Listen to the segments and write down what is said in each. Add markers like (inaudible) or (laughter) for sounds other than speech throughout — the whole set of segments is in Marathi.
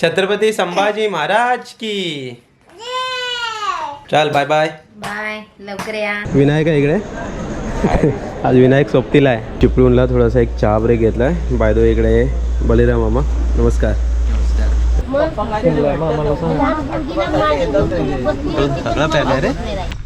छत्रपती संभाजी महाराज की। चल बाय बाय बाय लवकर या. विनायक आहे इकडे. आज विनायक सोबतीला आहे. चिपळूणला थोडासा एक चहा ब्रेक घेतलाय. बाय दो इकडे बलिराम मामा. नमस्कार.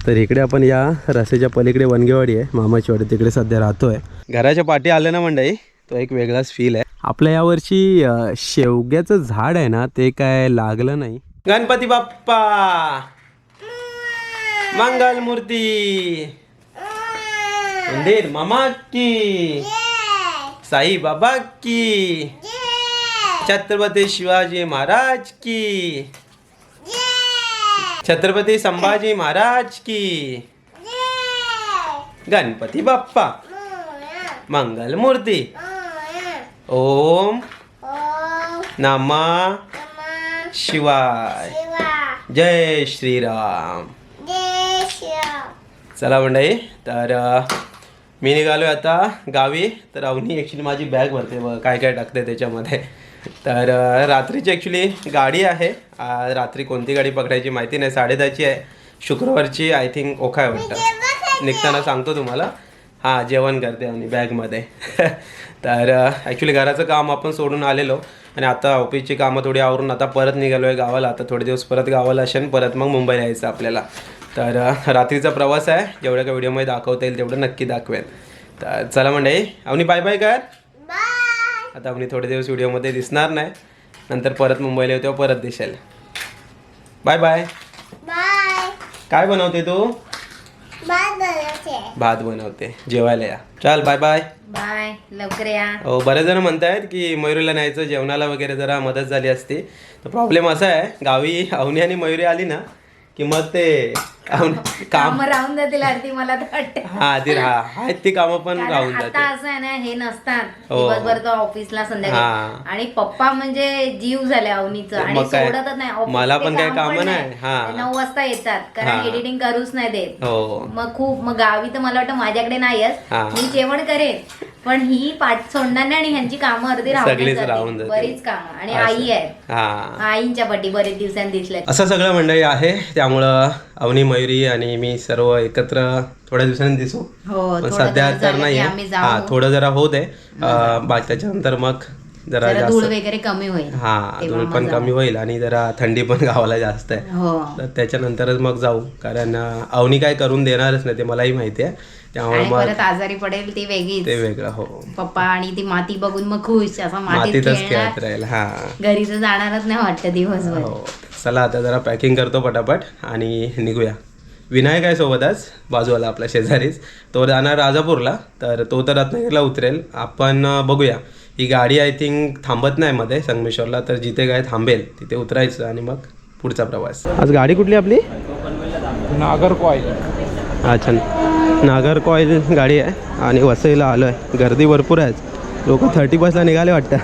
तर इकडे आपण या रस्त्याच्या पलीकडे वनगेवाडी आहे. मामाची वाडी तिकडे सध्या राहतोय. घराच्या पाठी आले ना मंडई? तो एक वेगळाच फील आहे. आपल्या यावर्षी अं, शेवग्याचं झाड आहे ना ते काय लागलं नाही. गणपती बाप्पा! मंगल मूर्ती! मंदिर मामा की! साई बाबा की! छत्रपती शिवाजी महाराज की! छत्रपती संभाजी महाराज की! गणपती बाप्पा! मंगल मूर्ती! ओम नमा शिवाय। जय श्रीराम। चला मंडळी तर मी निघालो आता गावी. तर अवनी ॲक्च्युली माझी बॅग भरते काय काय टाकते त्याच्यामध्ये. तर रात्रीची ॲक्च्युली गाडी आहे. रात्री कोणती गाडी पकडायची माहिती नाही. साडेदहाची आहे. शुक्रवारची आय थिंक ओखा आहे वाटतं निघताना सांगतो तुम्हाला. हां जेवण करते आम्ही बॅगमध्ये. (laughs) तर ॲक्च्युली घराचं काम आपण सोडून आलेलो. आणि आता ऑफिसची कामं थोडी आवरून आता परत निघालो आहे गावाला. आता थोडे दिवस परत गावाला असेल परत मग मुंबईला यायचं आपल्याला. तर रात्रीचा प्रवास आहे. जेवढ्या का व्हिडिओमध्ये दाखवता येईल तेवढं नक्की दाखवेन. तर चला मंडळी अवनी बाय बाय कर. आता अवनी थोडे दिवस व्हिडिओमध्ये दिसणार नाही. नंतर परत मुंबईला येऊ तेव्हा परत दिसेल. Bye bye. काय बनवते तू? भात बनवते. जेवायला या. चल बाय बाय बाय लवकर या. हो बरेच जण म्हणतायत की मयुरीला न्यायचं जेवणाला वगैरे जरा मदत झाली असती. तर प्रॉब्लेम असा आहे गावी अवनी आणि मयुरी आली ना की मग ते काम राहून जातील आरती मला तर वाटते हा ती आहेत ती कामं पण राहून आता असं आहे ना हे नसतात हो. दिवसभर तो ऑफिसला. संध्याकाळी आणि पप्पा म्हणजे जीव झाले अवनीचं आणि? सोडतच नाही मला पण काही काम नाही. हा. नऊ वाजता येतात कारण. एडिटिंग करूच नाही देत हो मग खूप मग गावी तर मला वाटतं माझ्याकडे नाहीच हा. मी जेवण करेन पण ही पाठ सोडणार नाही आणि ह्यांची कामं अर्धी सगळीच राहून राहून जातील. जातील. बरीच कामं. आणि. आई आहे हा. आईंच्या पट्टी बरेच दिवसांनी दिसल्या असं सगळं मंडळी आहे. त्यामुळं अवनी मयुरी आणि मी सर्व एकत्र थोड्या दिवसांनी दिसू. हो पण थोडं सध्या दिवस तर झाले की नाही आम्ही हा जाऊ थोडं जरा होत आहे अं, बाकी त्याच्यानंतर मग जरा जरा धूळ जास्त वगैरे कमी होईल. हा तेव्हा धूळ पण. कमी होईल आणि जरा थंडी पण गावाला जास्त आहे. हो. तर त्याच्यानंतरच मग जाऊ. कारण अं, अवनी काय करून देणारच नाही ते मलाही माहिती आहे. त्यामुळे आणि मग परत आजारी पडेल ती वेगळीच. ते वेगळं हो. पप्पा आणि ती माती बघून मग खुश असं मातीत मातीतच खेळणार. खेळत राहील हा. घरी तर जाणारच नाही वाटतं दिवसभर. हो. चला आता जरा पॅकिंग करतो पटापट आणि निघूया. विनायक आहे सोबतच बाजूवाला आपल्या शेजारीच. तो जाणार राजापूरला तर तो तर रत्नागिरीला उतरेल. आपण अं, बघूया. ही गाडी आय थिंक थांबत नाही मध्ये संगमेश्वरला तर जिथे काय थांबेल तिथे उतरायचं आणि मग पुढचा प्रवास. आज गाडी कुठली आपली? नागरकॉईल. अच्छा. नागरकॉईल गाडी आहे आणि वसईला आलो आहे गर्दी भरपूर आहे लोक थर्टी बसला निघाले वाटतं.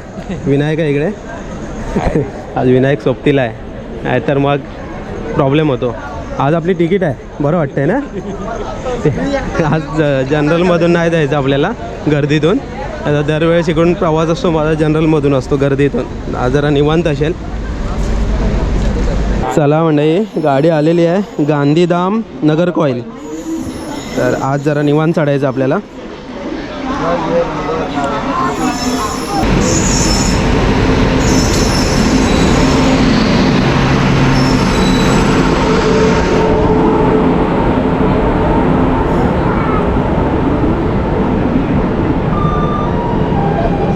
विनायक आहे इकडे. आज विनायक सोबतीला आहे. तर मग प्रॉब्लेम होतो. आज आपली तिकीट आहे. बरं वाटतंय ना? आज ज- जनरलमधून नाही जायचं आपल्याला गर्दीतून. आता दरवेळेस इकडून प्रवास असतो माझा जनरलमधून असतो गर्दीतून. आज जरा निवांत असेल. चला म्हणजे गाडी आलेली आहे. गांधीधाम नगर कॉईल तर आज जरा निवांत चढायचं आपल्याला.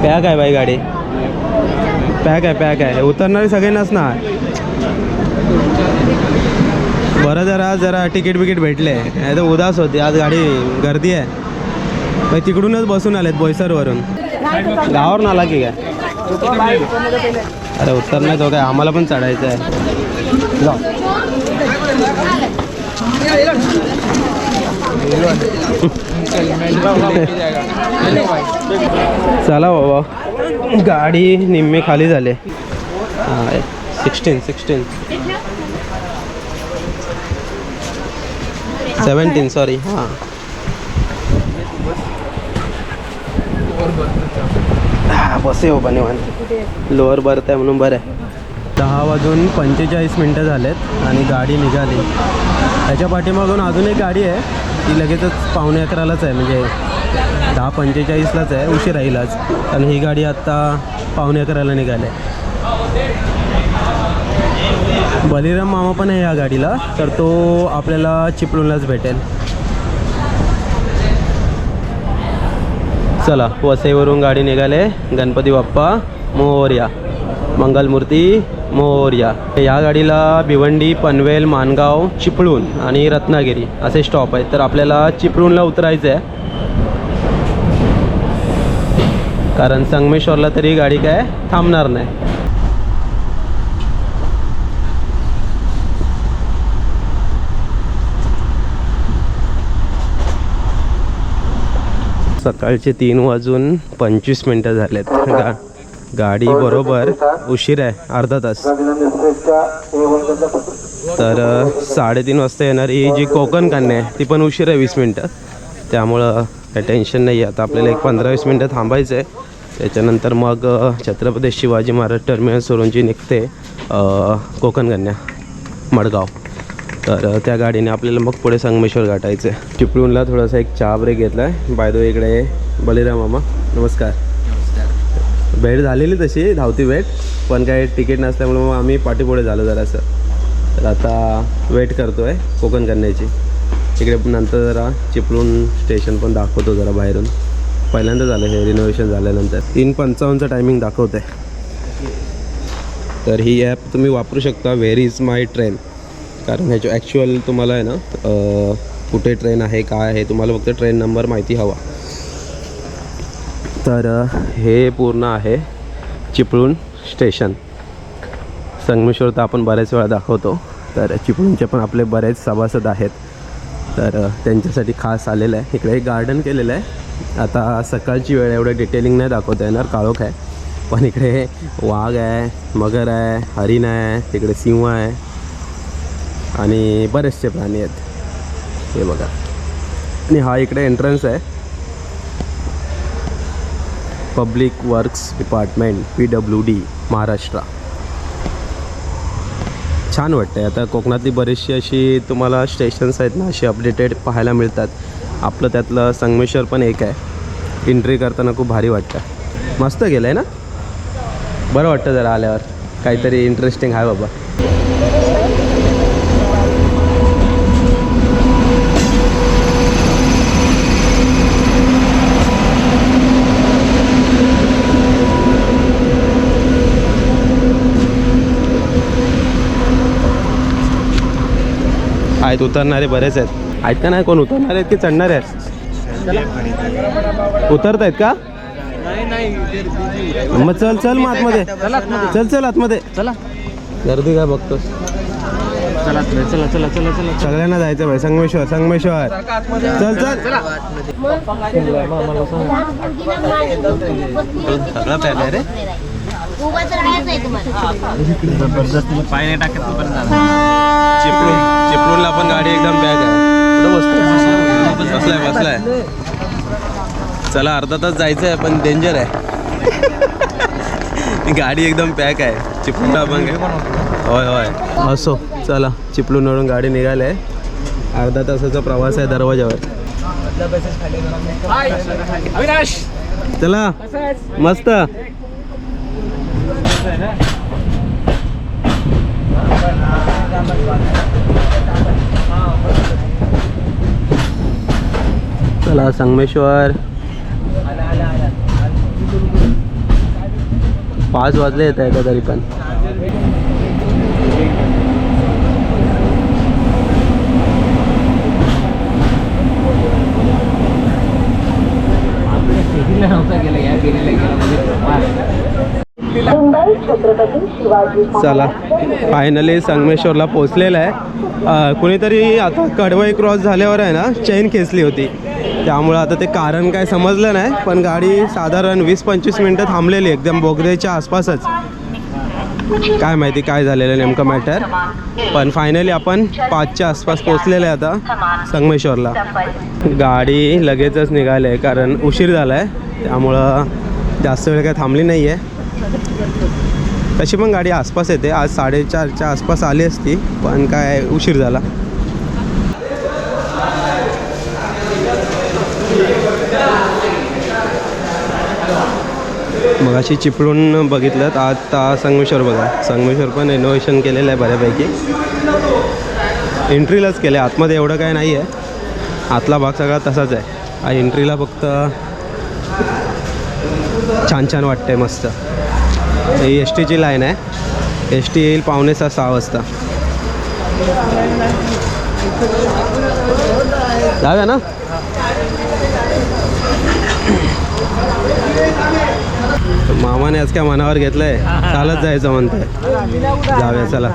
पॅक आहे बाई गाडी. पॅक आहे पॅक आहे. उतरणारे सगळे नसणार. बरं जरा जरा तिकीट बिकीट भेटले. नाही तर उदास होती. आज गाडी गर्दी आहे. मग तिकडूनच बसून आलेत बोईसरवरून. गावावर आला की काय? अरे उत्तर नाही तो काय आम्हाला पण चढायचं आहे. चला बाबा. गाडी निम्मी खाली झाली. सिक्स्टीन सिक्स्टीन सेवन्टीन सॉरी हां हा बस आहे बाबा निवांत लोअर बर्थ आहे म्हणून बरं आहे. दहा वाजून पंचेचाळीस मिनटं झालेत आणि गाडी निघाली. त्याच्या पाठीमागून अजून एक गाडी आहे. ती लगेचच पावणे अकरालाच आहे. म्हणजे दहा पंचेचाळीसलाच आहे. उशीर राहील आज आणि ही गाडी आत्ता पावणे अकराला निघाली आहे. बलिराम मामा पण आहे या गाडीला तर तो आपल्याला चिपळूणलाच भेटेल. चला वसईवरून गाडी निघाले. गणपती बाप्पा मोर्या. मंगलमूर्ती मोर्या. या गाडीला भिवंडी पनवेल मानगाव चिपळूण आणि रत्नागिरी असे स्टॉप आहेत. तर आपल्याला चिपळूणला उतरायचं आहे कारण संगमेश्वरला तरी गाडी काय थांबणार नाही. सकाळचे तीन वाजून पंचवीस मिनटं झालेत. गा गाडी बरोबर उशीर आहे अर्धा तास. तर साडेतीन वाजता येणारी जी कोकण कन्या आहे ती पण उशीर आहे वीस मिनटं. त्यामुळं काही टेन्शन नाही आहे आता आपल्याला एक पंधरा वीस मिनटं थांबायचं आहे त्याच्यानंतर मग छत्रपती शिवाजी महाराज टर्मिनसवरून जी निघते कोकण कन्या मडगाव. तर त्या गाडीने आपल्याला मग पुढे संगमेश्वर गाठायचं आहे चिपळूणला थोडासा एक चहा ब्रेक घेतला आहे बायदो इकडे बलिराम मामा नमस्कार. भेट झालेली तशी धावती भेट पण काही तिकीट नसल्यामुळे मग आम्ही पाठीपुढे झालो जरासं. तर आता वेट करतो आहे कोकण कन्याची. इकडे नंतर जरा चिपळूण स्टेशन पण दाखवतो जरा बाहेरून. पहिल्यांदा झालं हे रिनोव्हेशन झाल्यानंतर. तीन पंचावन्नचं टायमिंग दाखवतं आहे तर ही ॲप तुम्ही वापरू शकता व्हेर इज माय ट्रेन कारण ह्याच्या ॲक्च्युअल तुम्हाला आहे ना कुठे ट्रेन आहे काय आहे तुम्हाला फक्त ट्रेन नंबर माहिती हवा. तर हे पूर्ण आहे चिपळूण स्टेशन संगमेश्वर तर आपण बऱ्याच वेळा दाखवतो तर चिपळूणचे पण आपले बरेच सभासद आहेत. तर त्यांच्यासाठी खास आलेलं आहे. इकडे एक गार्डन केलेलं आहे. आता सकाळची वेळ एवढं डिटेलिंग नाही दाखवता येणार काळोख आहे. पण इकडे वाघ आहे मगर आहे हरिण आहे तिकडे सिंह आहे. आणि बरेचसे प्राणी आहेत. हे बघा. आणि हा इकडे एंट्रन्स आहे. Public works department P W D Maharashtra. छान वाटते आता कोकणातली बरीचशी अशी तुम्हाला स्टेशन्स आहेत ना अशी अपडेटेड पाहायला मिळतात. आपलं त्यातलं संगमेश्वर पण एक आहे. एंट्री करताना खूप भारी वाटतं. मस्त गेलं आहे ना? बरं वाटतं जरा आल्यावर. काहीतरी इंटरेस्टिंग आहे बाबा. आहेत उतरणारे बरेच आहेत. आहेत का नाही कोण? उतरणार आहेत की चढणार आहेत? उतरत आहेत का? मग चल चल मग आतमध्ये. चल चल आतमध्ये. चला. गर्दी काय बघतोस? चला चला चला चला चला. सगळ्यांना जायचं भाई संगमेश्वर संगमेश्वर. चल चल. सगळं पॅक आहे रे उगाच राहायचं आहे तुम्हाला. पाय नाही टाकत तोपर्यंत पण चिपळूण चिपळूणला पण गाडी एकदम पॅक आहे. कुठं बसलाय बसलाय. चला अर्धा तास जायचं आहे पण डेंजर आहे. गाडी एकदम पॅक आहे. चिपळूणला पण होय होय. असो चला चिपळूणवरून गाडी निघाली आहे. अर्धा तासाचा प्रवास आहे दरवाजावर चला मस्त. चला संगमेश्वर। पाच वाजले तरी पण. चला फायनली संगमेश्वरला पोचलेलं आहे. कुणीतरी आता कडवई क्रॉस झाल्यावर आहे ना चैन खेचली होती. त्यामुळं आता ते कारण काय समजलं नाही पण गाडी साधारण वीस पंचवीस मिनटं थांबलेली एकदम बोगद्याच्या आसपासच. काय माहिती काय झालेलं नेमकं मॅटर पण फायनली आपण पाचच्या आसपास पोचलेलं आहे आता संगमेश्वरला. गाडी लगेचच निघाली आहे कारण उशीर झाला आहे त्यामुळं जास्त वेळ काय थांबली नाही आहे तशी पण गाडी आसपास येते. आज साडेचारच्या आसपास आली असती पण काय उशीर झाला. मग अशी चिपळून बघितलं आता संगमेश्वर बघा. संगमेश्वर पण रिनोव्हेशन केलेलं आहे बऱ्यापैकी. एंट्रीलाच केलं आहे आतमध्ये एवढं काय नाही आहे आतला भाग सगळा तसाच आहे. आ एंट्रीला फक्त छान छान वाटतंय मस्त. ही एस टीची लाईन आहे. एस टी येईल पावणे सहा सहा वाजता. जाऊया ना? मामाने आज काय मनावर घेतलंय? चालत जायचं म्हणतंय. जाऊया चला.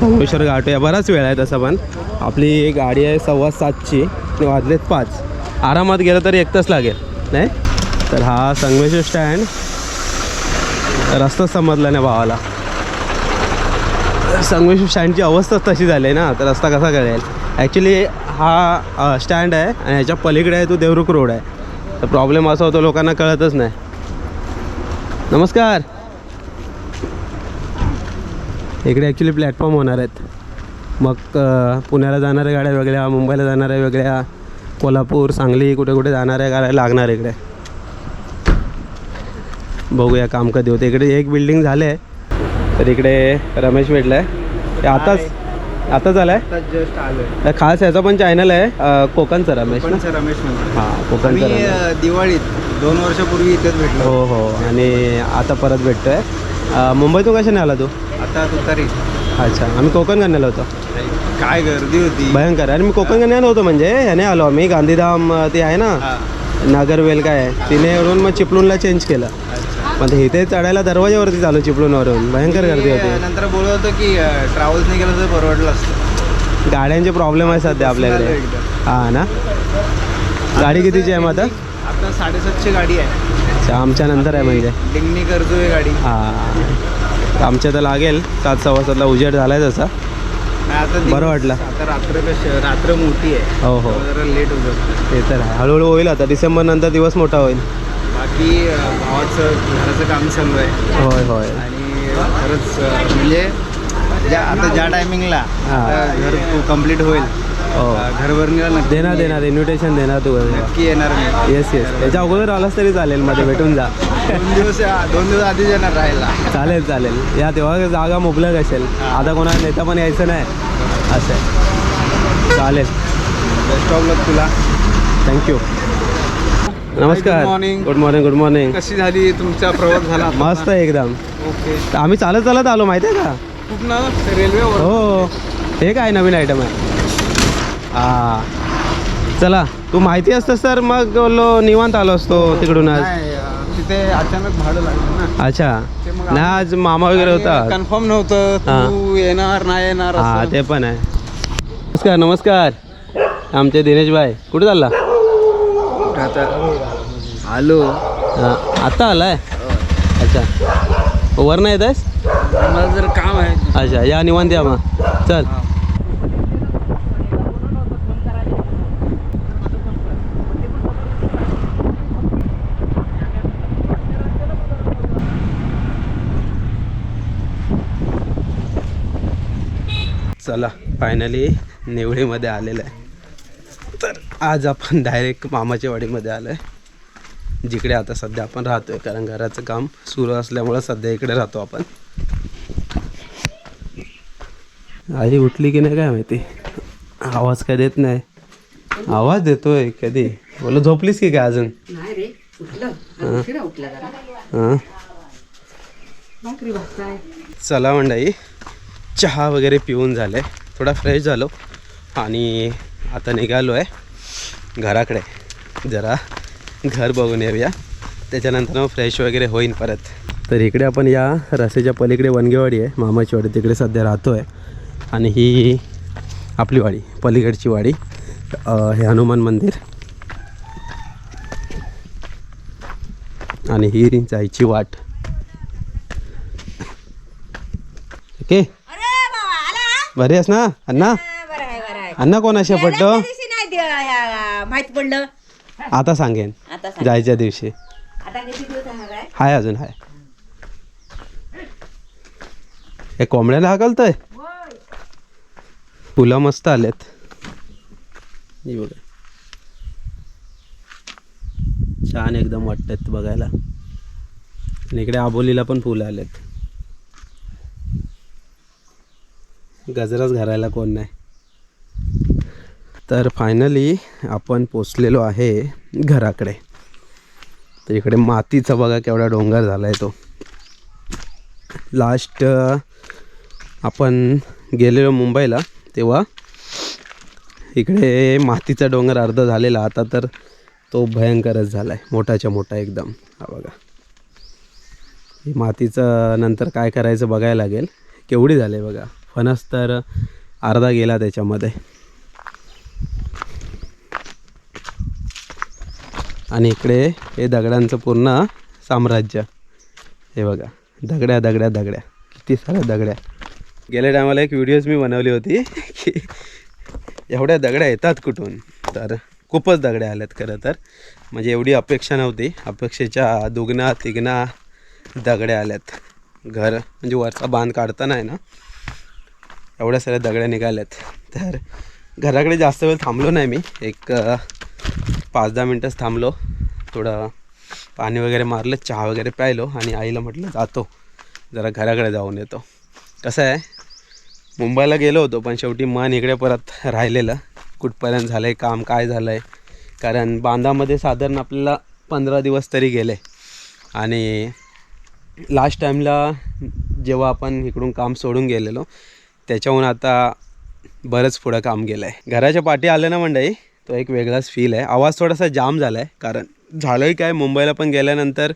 संगमेश्वर गाठूया. बराच वेळ आहे तसं पण. आपली गाडी आहे सव्वा सातची. आणि वाजलेत पाच. आरामात गेलं तरी एक तास लागेल. नाही? तर हा संगमेश्वर स्टँड रस्ताच समजला नाही भावाला. संगमेश्वर स्टँडची अवस्थाच तशी झाली आहे ना तर रस्ता कसा कळेल. ॲक्च्युली हा स्टँड आहे आणि ह्याच्या पलीकडे आहे तो देवरुख रोड आहे. तर प्रॉब्लेम असा होतो लोकांना कळतच नाही. नमस्कार. इकडे ॲक्च्युली प्लॅटफॉर्म होणार आहेत. मग पुण्याला जाणाऱ्या गाड्या वेगळ्या मुंबईला जाणाऱ्या वेगळ्या कोल्हापूर सांगली कुठे कुठे जाणाऱ्या गाड्या लागणार इकडे. बघूया काम कधी होते. इकडे एक बिल्डिंग झाले तर इकडे रमेश भेटला आहे आताच आताच आलाय? जस्ट आलोय. तर खास याचा पण चॅनल आहे कोकणचा रमेश रमेश हां कोकणचा दिवाळीत दोन वर्षापूर्वी इथेच भेटलो. हो हो. आणि आता परत भेटतोय. अ, मुंबईतून कशाने आला तू? आता तुतारी. अच्छा. आम्ही कोकण गण्याला होतो. काय गर्दी होती. भयंकर. आणि मी कोकण गण्याला नव्हतो म्हणजे ह्याने आलो आम्ही. गांधीधाम ते आहे ना. नागरवेल काय आहे. तिने वरून मग चिपळूणला चेंज केलं. पण ते इथे चढायला दरवाजावरती चालू चिपळूणवरून. भयंकर गर्दी होती. नंतर बोलत होतो की ट्रॅव्हल्सने गेलं तर परवडलं असतं. गाड्यांचे प्रॉब्लेम आहे सध्या आपल्याकडे. हां ना? गाडी कितीची आहे मग आता? आता साडेसातशे गाडी आहे. अच्छा आमच्या नंतर आहे म्हणजे. डिंगनी करतो आहे गाडी. हां. आमच्या तर लागेल. सात सव्वा सातला उजेड झाला आहे तसा. नाही, आता बरं वाटलं. आता रात्र रात्र मोठी आहे. हो हो. जरा लेट होतं ते तर आहे. हळूहळू होईल आता. डिसेंबर नंतर दिवस मोठा होईल. अं, भावाचं घराचं काम चालू आहे. होय होय. आणि खरंच म्हणजे ज्या आता ज्या टायमिंगला. घर कंप्लीट होईल घरभरणीला नक्की देणार देणार इन्व्हिटेशन देणार तू नक्की येणार मी. येस येस त्याच्या अगोदर आलास तरी चालेल मध्ये भेटून जा. दोन दिवस दोन दिवस आधीच येणार राहायला. चालेल चालेल. या तेव्हा जागा मुबलक असेल. आता कोणाला नेता पण यायचं नाही. असं चालेल. बेस्ट ऑफ लक तुला. थँक्यू नमस्कार. Good morning. Good morning good morning कशी झाली? तुमचा प्रवास झाला मस्त आहे एकदम. ओके. आम्ही चालत चालत आलो माहिती आहे का कुठनं रेल्वेवर. हो. हे काय नवीन आयटम आहे? हा. चला तू माहिती असतं सर मग बोललो निवांत आलो असतो तिकडूनच नाही, अं, तिथे अचानक भाडं लागलं ना. अच्छा. ते मग नाही आज मामा वगैरे होता कन्फर्म नव्हतं तू येणार नाही येणार हा असं. ते पण आहे. नमस्कार नमस्कार. आमचे दिनेश भाई कुठे चालला? आता आलो. आत्ता आलाय? अच्छा. वर नाही येत आहेस मला जर काम आहे. अच्छा या निवांत या मग. चल. चला फायनली निवळीमध्ये आलेलं आहे. आज आपण डायरेक्ट मामाच्या वाडीमध्ये आलो आहे जिकडे आता सध्या आपण राहतोय कारण घराचं काम सुरू असल्यामुळं सध्या इकडे राहतो आपण. आई उठली की नाही काय माहिती? आवाज काय देत नाही. आवाज देतोय कधी? बोल झोपलीस की काय अजून? हां. चला मंडळी चहा वगैरे पिऊन झाले. थोडा फ्रेश झालो. आणि आता निघालो आहे घराकडे. जरा घर बघून येऊया. त्याच्यानंतर मग फ्रेश वगैरे होईन परत. तर इकडे आपण या रस्त्याच्या पलीकडे वनगेवाडी आहे. मामाची वाडी तिकडे सध्या राहतो आहे आणि ही आपली वाडी पलीकडची वाडी. हे हनुमान मंदिर. आणि ही जायची वाट. ओके? बरी आहेस ना अण्णा? अण्णा पडतो नाही दे- या- माहीत पडलं? आता सांगेन. आता सांग जायच्या दिवशी. आता किती दिवस आहे? हाय अजून हाय. हे कोंबड्याला हाकलतोय फुलं मस्त आलेत. बघा. छान एकदम वाटतात बघायला. आणि इकडे आबोलीला पण फुलं आलेत. गजराच घरायला कोण नाही. तर फायनली आपण पोचलेलो आहे घराकडे. तर इकडे मातीचा बघा केवढा डोंगर झाला आहे तो लास्ट आपण गेलेलो मुंबईला तेव्हा इकडे मातीचा डोंगर अर्धा झालेला. आता तर तो भयंकरच झाला आहे मोठाच्या मोठा एकदम. हा बघा. मातीचं नंतर काय करायचं बघायला लागेल. केवढी झाले बघा. फणस तर अर्धा गेला त्याच्यामध्ये. आणि इकडे हे दगडांचं पूर्ण साम्राज्य. हे बघा दगड्या दगड्या दगड्या. किती साऱ्या दगड्या. गेल्या टायमाला एक व्हिडिओज मी बनवली होती (laughs) की एवढ्या दगड्या येतात कुठून? तर खूपच दगड्या आल्यात खरं तर. म्हणजे एवढी अपेक्षा नव्हती. अपेक्षेच्या दुगना तिगणा दगड्या आल्यात. घर म्हणजे वरचा बांध काढताना आहे ना एवढ्या साऱ्या दगड्या निघाल्यात. तर घराकडे जास्त वेळ थांबलो नाही मी. एक पाच दहा मिनटंच थांबलो. थोडं पाणी वगैरे मारलं चहा वगैरे प्यायलो आणि आईला म्हटलं जातो. जरा घराकडे जाऊन येतो. कसं आहे? मुंबईला गेलो होतो पण शेवटी मन इकडे परत राहिलेलं. कुठपर्यंत झालं आहे काम काय झालं आहे कारण बांधामध्ये साधारण आपल्याला पंधरा दिवस तरी गेले. आणि लास्ट टाईमला जेव्हा आपण इकडून काम सोडून गेलेलो त्याच्याहून आता बरंच पुढं काम गेलं आहे घराच्या पाठी आलं ना मंडळी तो एक वेगळाच फील आहे. आवाज थोडासा जाम झाला आहे कारण झालंही काय मुंबईला पण गेल्यानंतर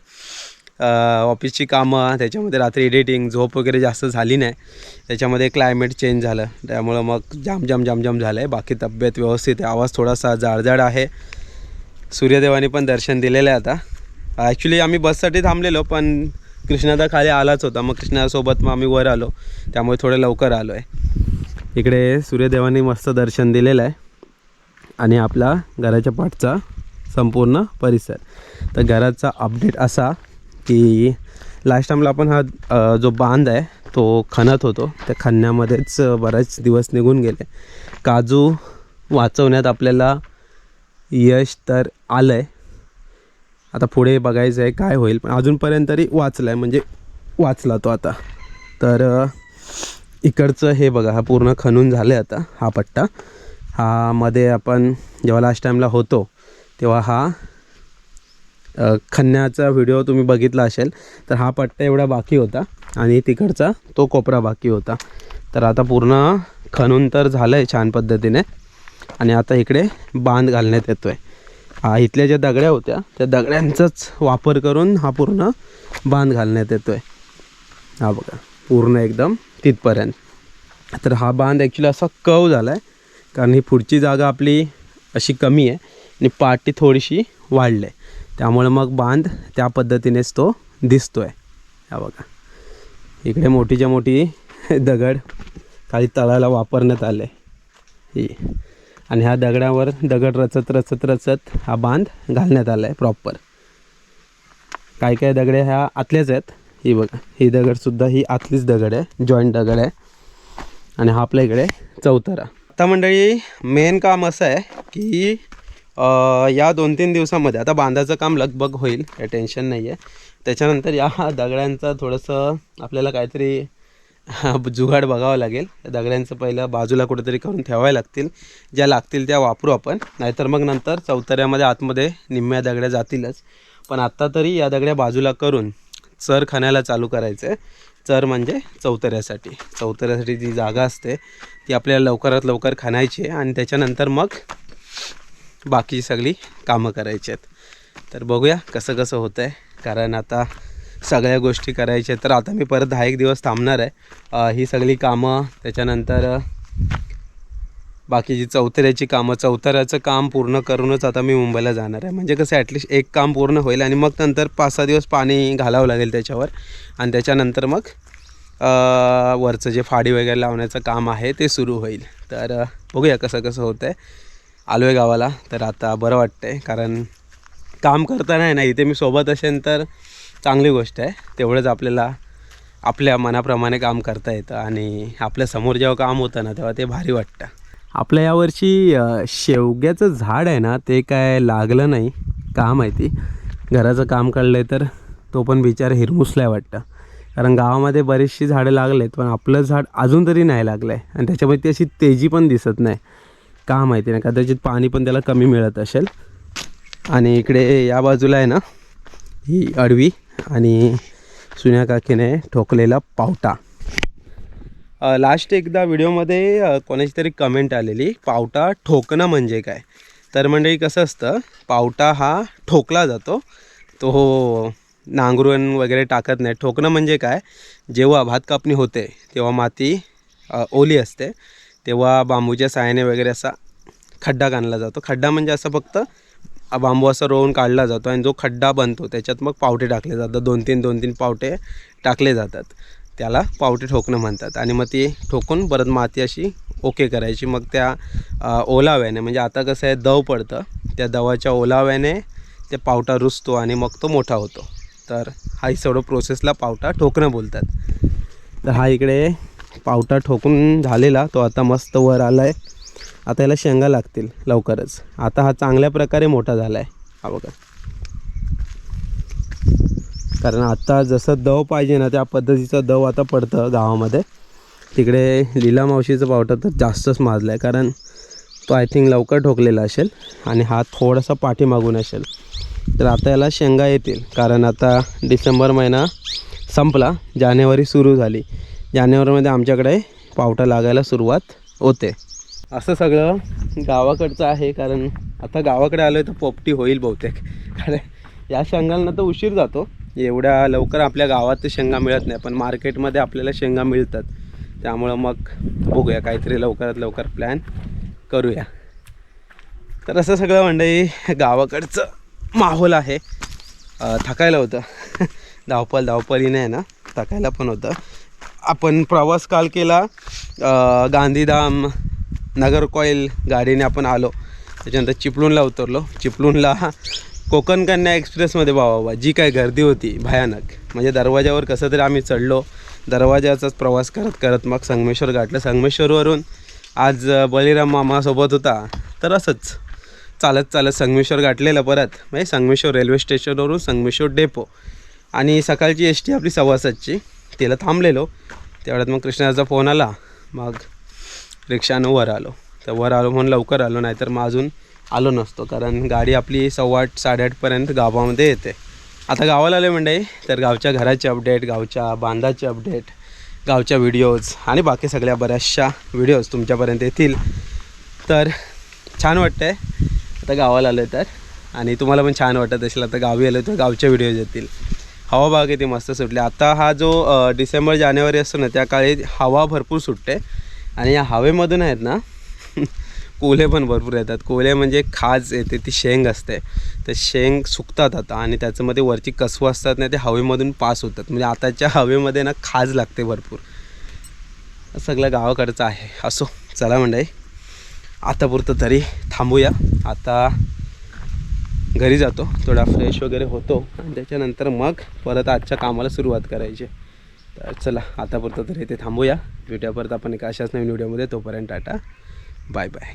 ऑफिसची कामं त्याच्यामध्ये रात्री एडिटिंग झोप वगैरे जास्त झाली नाही. त्याच्यामध्ये क्लायमेट चेंज झालं. त्यामुळं मग जाम जाम जाम जाम झालं आहे बाकी तब्येत व्यवस्थित आहे. आवाज थोडासा जाडजाड आहे. सूर्यदेवाने पण दर्शन दिलेलं आहे आता. ॲक्च्युली आम्ही बससाठी थांबलेलो पण कृष्णादा खाली आलाच होता. मग कृष्णासोबत मग आम्ही वर आलो. त्यामुळे थोडं लवकर आलो आहे इकडे सूर्यदेवाने मस्त दर्शन दिलेलं आहे. आणि आपला घराच्या पाठचा संपूर्ण परिसर. तर घराचा अपडेट असा की लास्ट टाईमला आपण हा जो बांध आहे तो खणत होतो. त्या खणण्यामध्येच बरेच दिवस निघून गेले. काजू वाचवण्यात आपल्याला यश तर आलं आहे आता पुढे बघायचं आहे काय होईल. पण अजूनपर्यंत तरी वाचलं आहे म्हणजे वाचला तो आता. तर इकडचं हे बघा हा पूर्ण खणून झालं आहे आता हा पट्टा. हा मध्ये आपण जेव्हा लास्ट टाईमला होतो तेव्हा हा खन्याचा खणण्याचा व्हिडिओ तुम्ही बघितला असेल तर हा पट्टा एवढा बाकी होता आणि तिकडचा तो कोपरा बाकी होता. तर आता पूर्ण खणून तर झालं आहे छान पद्धतीने आणि आता इकडे बांध घालण्यात येतो आहे हा इथल्या ज्या दगड्या होत्या त्या दगड्यांचाच वापर करून हा पूर्ण बांध घालण्यात येतो आहे हा बघा पूर्ण एकदम तिथपर्यंत. तर हा बांध ॲक्च्युली असा कव झाला आहे कारण ही पुढची जागा आपली अशी कमी आहे आणि पाटी थोडीशी वाढली आहे त्यामुळे मग बांध त्या पद्धतीनेच तो दिसतो आहे हा बघा. इकडे मोठीच्या मोठी (laughs) दगड काही तळाला वापरण्यात आले ही. आणि ह्या दगडावर दगड रचत रचत रचत हा बांध घालण्यात आला आहे प्रॉपर काय काय दगडे ह्या आतल्याच आहेत. ही बघा ही दगडसुद्धा ही आतलीच दगड आहे जॉईंट दगड आहे. आणि हा आपल्या इकडे चौतारा. आता मंडळी मेन काम असं आहे की आ, या दोन तीन दिवसामध्ये आता बांधाचं काम लगबग होईल काही टेन्शन नाही आहे त्याच्यानंतर या दगडांचं थोडंसं आपल्याला काहीतरी (laughs) जुगाड बघावं लागेल. दगड्यांचं पहिलं बाजूला कुठेतरी करून ठेवाव्या लागतील. ज्या लागतील त्या वापरू आपण. नाहीतर मग नंतर चौतऱ्यामध्ये आतमध्ये निम्म्या दगड्या जातीलच. पण आत्ता तरी या दगड्या बाजूला करून चर खाण्याला चालू करायचं आहे. चर म्हणजे चौतऱ्यासाठी. चौतऱ्यासाठी जी जागा असते ती आपल्याला लवकरात लवकर खाणायची आहे आणि त्याच्यानंतर मग बाकी सगळी कामं करायची आहेत. तर बघूया कसं कसं होतं आहे कारण आता सगळ्या गोष्टी करायच्या आहेत. तर आता मी परत दहा एक दिवस थांबणार आहे. ही सगळी कामं त्याच्यानंतर बाकीची चौतऱ्याची कामं चौतऱ्याचं काम पूर्ण करूनच आता मी मुंबईला जाणार आहे. म्हणजे कसं ॲटलिस्ट एक काम पूर्ण होईल आणि मग नंतर पाच सहा दिवस पाणी घालावं लागेल त्याच्यावर. आणि त्याच्यानंतर मग वरचं जे फाडी वगैरे लावण्याचं काम आहे ते सुरू होईल. तर बघूया कसं कसं होतं आहे आलो आहे गावाला तर आता बरं वाटतं आहे कारण काम करताना आहे ना इथे मी सोबत असेन तर चांगली गोष्ट आहे. तेवढंच आपल्याला आपल्या मनाप्रमाणे काम करता येतं आणि आपल्यासमोर जेव्हा काम होतं ना तेव्हा ते भारी वाटतं. आपल्या यावर्षी शेवग्याचं झाड आहे ना ते काय लागलं नाही का माहिती? घराचं काम काढलं तर तो पण बिचारा हिरमुसलाय वाटतं. कारण गावामध्ये बरीचशी झाडं लागलेत पण आपलं झाड अजून तरी नाही लागलं आहे आणि त्याच्यामध्ये ती अशी तेजी पण दिसत नाही. का माहिती नाही कदाचित पाणी पण त्याला कमी मिळत असेल. आणि इकडे या बाजूला आहे ना ही अडवी आणि सुन्या काकीने ठोकलेला पावटा. लास्ट एकदा व्हिडिओमध्ये कोणाची तरी कमेंट आलेली पावटा ठोकणं म्हणजे काय? तर मंडळी कसं असतं पावटा हा ठोकला जातो. तो नांगरून वगैरे टाकत नाही. ठोकणं म्हणजे काय? जेव्हा भात कापणी होते तेव्हा माती ओली असते. तेव्हा बांबूच्या साहाय्याने वगैरे असा खड्डा काढला जातो. खड्डा म्हणजे असं फक्त बांबू असं रोवून काढला जातो आणि जो खड्डा बनतो त्याच्यात मग पावटे टाकले जातात. दोन तीन दोन तीन पावटे टाकले जातात. त्याला पावटे ठोकणं म्हणतात. आणि मग ती ठोकून परत माती अशी ओके करायची. मग त्या ओलाव्याने म्हणजे आता कसं आहे दव पडतं. त्या दवाच्या ओलाव्याने ते पावटा रुजतो आणि मग तो मोठा होतो. तर हा सगळं सर्व प्रोसेसला पावटा ठोकणं बोलतात. तर हा इकडे पावटा ठोकून झालेला. तो आता मस्त वर आला आहे आता याला शेंगा लागतील लवकरच. आता हा चांगल्या प्रकारे मोठा झाला आहे हा बघा. कारण आता जसं दव पाहिजे ना त्या पद्धतीचं दव आता पडतं गावामध्ये. तिकडे लीला मावशीचं पावटा तर जास्तच माजलं आहे कारण तो आय थिंक लवकर ठोकलेला असेल आणि हा थोडासा पाठीमागून असेल. तर आता याला शेंगा येतील कारण आता डिसेंबर महिना संपला जानेवारी सुरू झाली. जानेवारीमध्ये आमच्याकडे पावटा लागायला सुरुवात होते. असं सगळं गावाकडचं आहे कारण आता गावाकडे आलो आहे तर पोपटी होईल बहुतेक. कारण या शेंगांना तर उशीर जातो. एवढ्या लवकर आपल्या गावात तर शेंगा मिळत नाही पण मार्केटमध्ये आपल्याला शेंगा मिळतात. त्यामुळं मग बघूया काहीतरी लवकरात लवकर प्लॅन करूया. तर असं सगळं मंडळी गावाकडचं माहोल आहे. थकायला होतं. धावपल धावपलीने आहे ना थकायला पण होतं. आपण प्रवास काल केला गांधीधाम नगर कॉईल गाडीने आपण आलो. त्याच्यानंतर चिपळूणला उतरलो. चिपळूणला कोकण कन्या एक्सप्रेसमध्ये बाबा जी काय गर्दी होती भयानक. म्हणजे दरवाज्यावर कसं तरी आम्ही चढलो. दरवाजाचाच प्रवास करत करत मग संगमेश्वर गाठलं. संगमेश्वरवरून आज बलिराम मामासोबत होता. तर असंच. चालत चालत संगमेश्वर गाठलेलं परत. म्हणजे संगमेश्वर रेल्वे स्टेशनवरून संगमेश्वर डेपो. आणि सकाळची एस टी आपली सव्वासातची तिला थांबलेलो. तेवढ्यात मग कृष्णाचा फोन आला. मग रिक्षानं वर आलो. तर वर आलो म्हणून लवकर आलो. नाहीतर मग अजून आलो नसतो कारण गाडी आपली सव्वा आठ साडेआठपर्यंत गावामध्ये येते. आता गावाला आले म्हणजे तर गावच्या घराचे अपडेट गावच्या बांधाचे अपडेट गावच्या व्हिडिओज आणि बाकी सगळ्या बऱ्याचशा व्हिडिओज तुमच्यापर्यंत येतील. तर छान वाटतं आहे आता गावाला आलो तर. आणि तुम्हाला पण छान वाटत असेल आता गावी आलो तर गावच्या व्हिडिओज येतील. हवा येते मस्त सुटली. आता हा जो डिसेंबर जानेवारी असतो ना त्या काळी हवा भरपूर सुटते. आणि या हवेमधून आहेत ना कोल्हे पण भरपूर येतात. कोल्हे म्हणजे खाज येते ती शेंग असते. तर शेंग सुकतात आता आणि त्याच्यामध्ये वरची कसवं असतात ना ते हवेमधून पास होतात. म्हणजे आताच्या हवेमध्ये ना खाज लागते भरपूर. सगळं गावाकडचं आहे. असो चला मंडळी. आतापुरतं तरी थांबूया. आता घरी जातो. थोडा फ्रेश वगैरे होतो. आणि त्याच्यानंतर मग परत आजच्या कामाला सुरुवात करायची. तर चला आतापुरतं तरी ते थांबूया. भेटूया परत आपण एका अशाच नवीन व्हिडिओमध्ये. तोपर्यंत टाटा. Bye bye.